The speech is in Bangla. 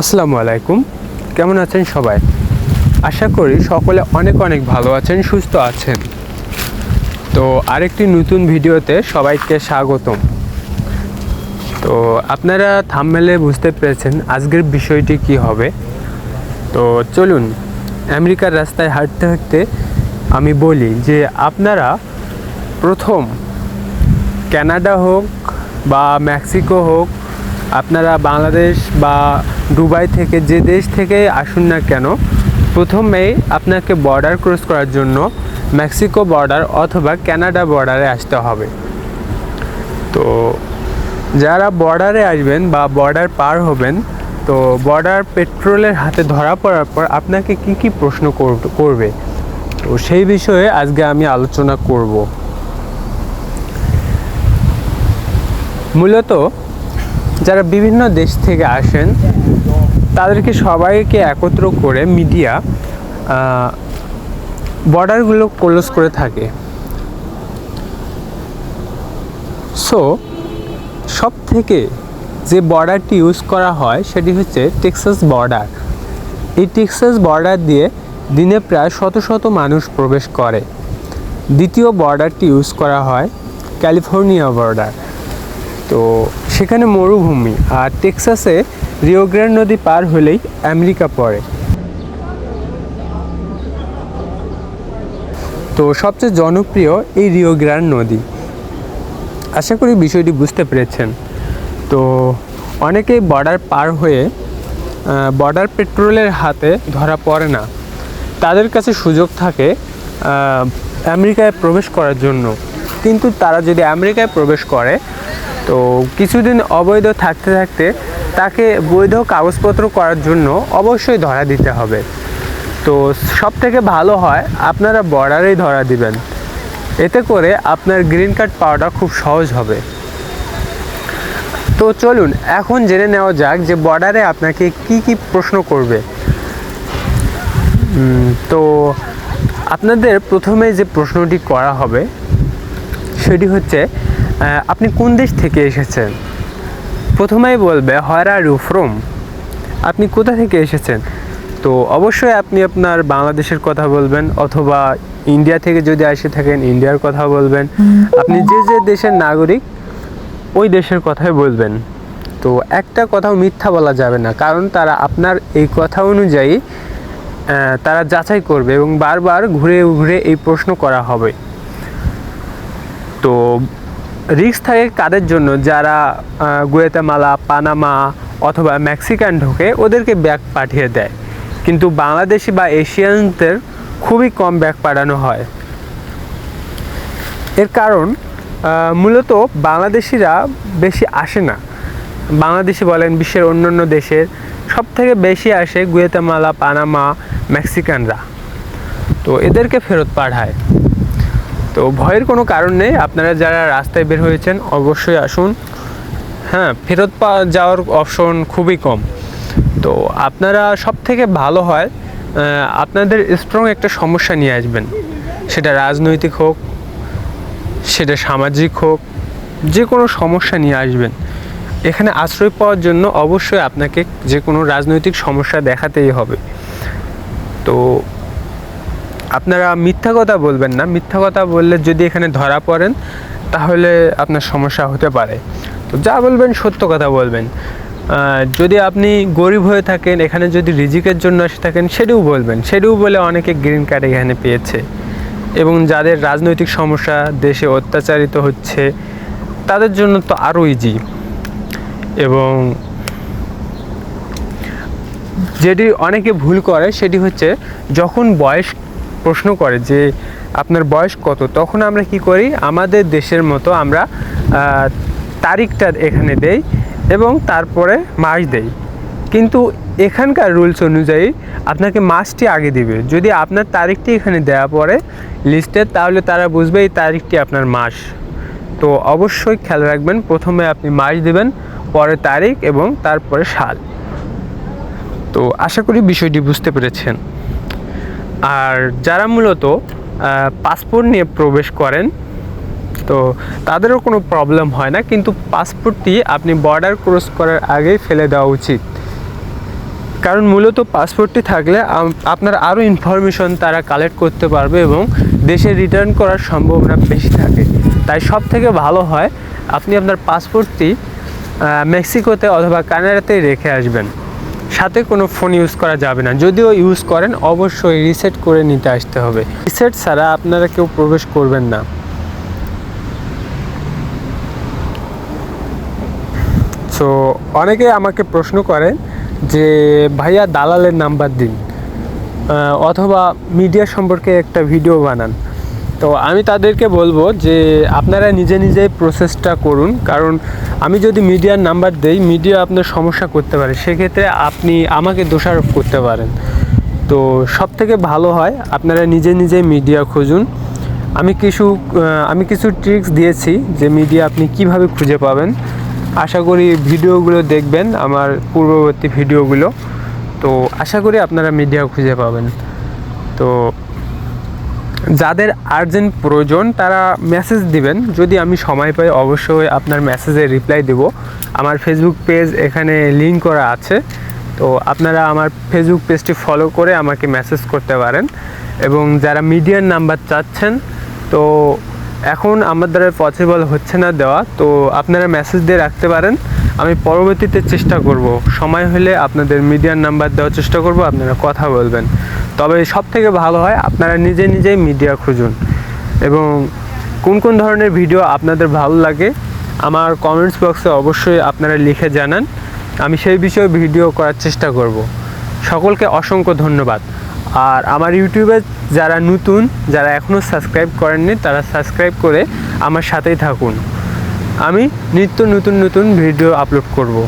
আসসালামু আলাইকুম। কেমন আছেন সবাই? আশা করি সকলে অনেক অনেক ভালো আছেন, সুস্থ আছেন। তো আরেকটি নতুন ভিডিওতে সবাইকে স্বাগতম। তো আপনারা থামমেলে বুঝতে পেরেছেন আজকের বিষয়টি কি হবে। তো চলুন, আমেরিকার রাস্তায় হাঁটতে হাঁটতে আমি বলি যে আপনারা প্রথম কানাডা হোক বা মেক্সিকো হোক, আপনারা বাংলাদেশ বা দুবাই থেকে যে দেশ থেকে আসুন না কেন, প্রথমেই আপনাকে বর্ডার ক্রস করার জন্য মেক্সিকো বর্ডার অথবা ক্যানাডা বর্ডারে আসতে হবে। তো যারা বর্ডারে আসবেন বা বর্ডার পার হবেন, তো বর্ডার পেট্রোলের হাতে ধরা পড়ার পর আপনাকে কি কি প্রশ্ন কর- করবে? তো সেই বিষয়ে আজকে আমি আলোচনা করব। মূলত যারা বিভিন্ন দেশ থেকে আসেন তাদেরকে সবাইকে একত্র করে মিডিয়া বর্ডারগুলো ক্লোজ করে থাকে। সো সব থেকে যে বর্ডারটি ইউজ করা হয় সেটি হচ্ছে টেক্সাস বর্ডার। এই টেক্সাস বর্ডার দিয়ে দিনে প্রায় শত শত মানুষ প্রবেশ করে। দ্বিতীয় বর্ডারটি ইউজ করা হয় ক্যালিফোর্নিয়া বর্ডার। তো সেখানে মরুভূমি। আর টেক্সাসে রিওগ্র্যান্ড নদী পার হলেই আমেরিকা পড়ে। তো সবচেয়ে জনপ্রিয় এই রিওগ্র্যান্ড নদী। আশা করি বিষয়টি বুঝতে পেরেছেন। তো অনেকেই বর্ডার পার হয়ে বর্ডার পেট্রোলের হাতে ধরা পড়ে না। তাদের কাছে সুযোগ থাকে আমেরিকায় প্রবেশ করার জন্য। কিন্তু তারা যদি আমেরিকায় প্রবেশ করে, তো কিছুদিন অবৈধ থাকতে থাকতে তাকে বৈধ কাগজপত্র করার জন্য অবশ্যই ধরা দিতে হবে। তো সব থেকে ভালো হয়, আপনারা বর্ডারেই ধরা দিবেন। এতে করে আপনার গ্রিন কার্ড পাওয়াটা খুব সহজ হবে। তো চলুন, এখন জেনে নেওয়া যাক যে বর্ডারে আপনাকে কি কি প্রশ্ন করবে। তো আপনাদের প্রথমে যে প্রশ্নটি করা হবে, সেটি হচ্ছে আপনি কোন দেশ থেকে এসেছেন? প্রথমেই বলবে হয়ার আর ইউ ফ্রম আপনি কোথা থেকে এসেছেন? তো অবশ্যই আপনি আপনার বাংলাদেশের কথা বলবেন অথবা ইন্ডিয়া থেকে যদি এসে থাকেন ইন্ডিয়ার কথা বলবেন। আপনি যে যে দেশের নাগরিক ওই দেশের কথাই বলবেন। তো একটা কথাও মিথ্যা বলা যাবে না কারণ তারা আপনার এই কথা অনুযায়ী তারা যাচাই করবে এবং বারবার ঘুরে ঘুরে এই প্রশ্ন করা হবে। তো রিস্ক থাকে কাদের জন্য? যারা গুয়েতামালা, পানামা অথবা মেক্সিকান ঢোকে, ওদেরকে ব্যাগ পাঠিয়ে দেয়। কিন্তু বাংলাদেশি বা এশিয়ানদের খুবই কম ব্যাগ পাঠানো হয়। এর কারণ মূলত বাংলাদেশিরা বেশি আসে না। বাংলাদেশি বলেন বিশ্বের অন্যান্য দেশের সব থেকে বেশি আসে গুয়েতামালা, পানামা, মেক্সিকানরা। তো এদেরকে ফেরত পাঠায়। তো ভয়ের কোনো কারণ নেই। আপনারা যারা রাস্তায় বের হয়েছেন, অবশ্যই আসুন। হ্যাঁ ফেরত পা, যাওয়ার অপশন খুবই কম। তো আপনারা সব থেকে ভালো হয় আপনাদের স্ট্রং একটা সমস্যা নিয়ে আসবেন। সেটা রাজনৈতিক হোক, সেটা সামাজিক হোক যে কোনো সমস্যা নিয়ে আসবেন। এখানে আশ্রয় পাওয়ার জন্য অবশ্যই আপনাকে যে কোনো রাজনৈতিক সমস্যা দেখাতেই হবে। তো আপনারা মিথ্যা কথা বলবেন না। মিথ্যা কথা বললে যদি এখানে ধরা পড়েন, তাহলে আপনার সমস্যা হতে পারে। তো যা বলবেন, সত্য কথা বলবেন। যদি আপনি গরিব হয়ে থাকেন, এখানে যদি রিজিকের জন্য এসে থাকেন, সেটিও বলবেন। সেটিও বলে অনেকে গ্রিন কার্ড এখানে পেয়েছে। এবং যাদের রাজনৈতিক সমস্যা, দেশে অত্যাচারিত হচ্ছে, তাদের জন্য তো আরও ইজি এবং যেটি অনেকে ভুল করে, সেটি হচ্ছে যখন বয়স প্রশ্ন করে যে আপনার বয়স কত, তখন আমরা কি করি? আমাদের দেশের মতো আমরা তারিখটা এখানে দেই এবং তারপরে মাস দেই। কিন্তু এখানকার রুলস অনুযায়ী আপনাকে মাসটি আগে দিবে। যদি আপনার তারিখটি এখানে দেওয়া পড়ে লিস্টে তাহলে তারা বুঝবে এই তারিখটি আপনার মাস। তো অবশ্যই খেয়াল রাখবেন, প্রথমে আপনি মাস দেবেন, পরে তারিখ এবং তারপরে সাল। তো আশা করি বিষয়টি বুঝতে পেরেছেন। আর যারা মূলত পাসপোর্ট নিয়ে প্রবেশ করেন, তো তাদেরও কোনো প্রবলেম হয় না, কিন্তু পাসপোর্টটি আপনি বর্ডার ক্রস করার আগেই ফেলে দেওয়া উচিত। কারণ মূলত পাসপোর্টটি থাকলে আপনার আরও ইনফরমেশন তারা কালেক্ট করতে পারবে এবং দেশে রিটার্ন করার সম্ভাবনা বেশি থাকে। তাই সব থেকে ভালো হয়, আপনি আপনার পাসপোর্টটি মেক্সিকোতে অথবা কানাডাতেই রেখে আসবেন। সাথে কোনো ফোন ইউজ করা যাবে না। যদিও ইউজ করেন, অবশ্যই রিসেট করে নিতে আসতে হবে। রিসেট ছাড়া আপনারা কেউ প্রবেশ করবেন না। সো অনেকে আমাকে প্রশ্ন করেন যে, ভাইয়া দালালের নাম্বার দিন অথবা মিডিয়া সম্পর্কে একটা ভিডিও বানান। তো আমি তাদেরকে বলব যে আপনারা নিজে নিজেই প্রসেসটা করুন। কারণ আমি যদি মিডিয়ার নাম্বার দেই মিডিয়া আপনার সমস্যা করতে পারে। সেক্ষেত্রে আপনি আমাকে দোষারোপ করতে পারেন। তো সব থেকে ভালো হয়, আপনারা নিজে নিজেই মিডিয়া খুঁজুন। আমি কিছু আমি কিছু ট্রিক্স দিয়েছি যে মিডিয়া আপনি কীভাবে খুঁজে পাবেন। আশা করি ভিডিওগুলো দেখবেন, আমার পূর্ববর্তী ভিডিওগুলো। তো আশা করি আপনারা মিডিয়া খুঁজে পাবেন। তো যাদের আর্জেন্ট প্রয়োজন, তারা মেসেজ দিবেন। যদি আমি সময় পাই, অবশ্যই আপনার মেসেজে রিপ্লাই দেব। আমার ফেসবুক পেজ এখানে লিঙ্ক করা আছে। তো আপনারা আমার ফেসবুক পেজটি ফলো করে আমাকে মেসেজ করতে পারেন। এবং যারা মিডিয়ার নাম্বার চাচ্ছেন, তো এখন আমার দ্বারা পসিবল হচ্ছে না দেওয়া। তো আপনারা মেসেজ দিয়ে রাখতে পারেন। আমি পরবর্তীতে চেষ্টা করব। সময় হলে আপনাদের মিডিয়ার নাম্বার দেওয়ার চেষ্টা করব। আপনারা কথা বলবেন। তবে সব থেকে ভালো হয় আপনারা নিজে নিজেই মিডিয়া খুঁজুন। এবং কোন কোন ধরনের ভিডিও আপনাদের ভালো লাগে, আমার কমেন্টস বক্সে অবশ্যই আপনারা লিখে জানান। আমি সেই বিষয়ে ভিডিও করার চেষ্টা করব। সকলকে অসংখ্য ধন্যবাদ। আর আমার ইউটিউবে যারা নতুন, যারা এখনও সাবস্ক্রাইব করেননি, তারা সাবস্ক্রাইব করে আমার সাথেই থাকুন। আমি নিত্য নতুন নতুন ভিডিও আপলোড করব।